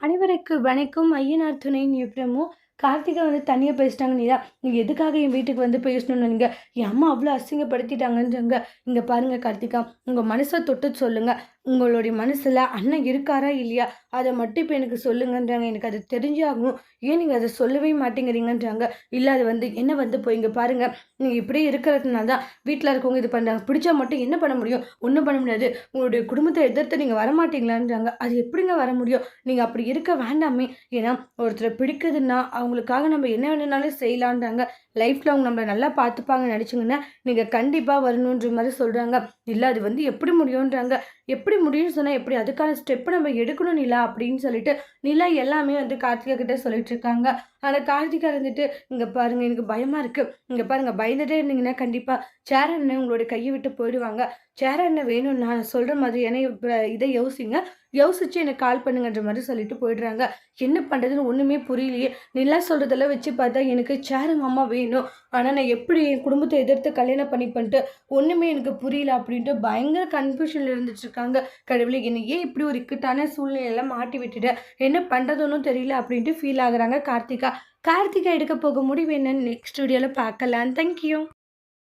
அனைவருக்கு வணக்கம். ஐயனார் துணை நிபுணமும் கார்த்திகா வந்து தனியாக பேசிட்டாங்க. நீதா நீங்கள் எதுக்காக என் வீட்டுக்கு வந்து பேசணும்னு நீங்கள் என் அம்மா அவ்வளோ அசிங்கப்படுத்திட்டாங்கன்றங்க இங்கே பாருங்கள் கார்த்திகா உங்கள் மனசை தொட்டு சொல்லுங்கள் உங்களுடைய மனசில் அண்ணன் இருக்காரா இல்லையா? அதை மட்டும் இப்போ எனக்கு சொல்லுங்கன்றாங்க. எனக்கு அது தெரிஞ்சாகும் ஏன் நீங்கள் அதை சொல்லவே மாட்டேங்கிறீங்கன்றாங்க. இல்லை அது வந்து என்ன வந்து போய் இங்கே பாருங்கள் நீங்கள் இப்படியே இருக்கிறதுனால தான் வீட்டில் இருக்கவங்க இது பண்ணுறாங்க பிடிச்சா மட்டும் என்ன பண்ண முடியும்? ஒன்றும் பண்ண முடியாது. உங்களுடைய குடும்பத்தை எதிர்த்து நீங்கள் வரமாட்டீங்களான்றாங்க அது எப்படிங்க வர முடியும்? நீங்கள் அப்படி இருக்க வேண்டாமே. ஏன்னா ஒருத்தரை பிடிக்குதுன்னா அவங்களுக்காக நம்ம என்ன வேணும்னாலும் செய்யலான்றாங்க. லைஃப்பில் அவங்க நம்மளை நல்லா பார்த்துப்பாங்க நினச்சிங்கன்னா நீங்கள் கண்டிப்பாக வரணுன்ற மாதிரி சொல்கிறாங்க இல்லை அது வந்து எப்படி முடியுன்றாங்க எப்படி முடியும்னு சொன்னால் எப்படி அதுக்கான ஸ்டெப்பு நம்ம எடுக்கணும் நிலா அப்படின்னு சொல்லிட்டு நிலா எல்லாமே வந்து கார்த்திகா கிட்டே சொல்லிட்டு இருக்காங்க. ஆனால் கார்த்திகா இருந்துட்டு இங்கே பாருங்கள் எனக்கு பயமாக இருக்குது இங்கே பாருங்கள் பயந்துட்டே இருந்தீங்கன்னா கண்டிப்பாக சேர் அண்ணன் உங்களோட கையை விட்டு போயிடுவாங்க. சேர் அண்ணன் வேணும்னு நான் சொல்கிற மாதிரி மாதிரியான இதை யோசிங்க. யோசிச்சு எனக்கு கால் பண்ணுங்கன்ற மாதிரி சொல்லிட்டு போயிடுறாங்க. என்ன பண்ணுறதுன்னு ஒன்றுமே புரியலையே. நிலா சொல்கிறதெல்லாம் வச்சு பார்த்தா எனக்கு சேரு மாமா வேணும். ஆனால் நான் எப்படி என் குடும்பத்தை எதிர்த்து கல்யாணம் பண்ணி பண்ணிட்டு ஒன்றுமே எனக்கு புரியல அப்படின்ட்டு பயங்கர கன்ஃபியூஷனில் இருந்துட்டுருக்காங்க கடவுளை என்னை ஏன் இப்படி ஒரு இக்கட்டான சூழ்நிலையெல்லாம் மாட்டி விட்டுட்டு? என்ன பண்ணுறதுன்னு தெரியல அப்படின்ட்டு ஃபீல் ஆகுறாங்க கார்த்திகா. கார்த்திகா எடுக்க போக முடிவு என்னன்னு நெக்ஸ்ட் வீடியோவில் பார்க்கலாம். தேங்க்யூ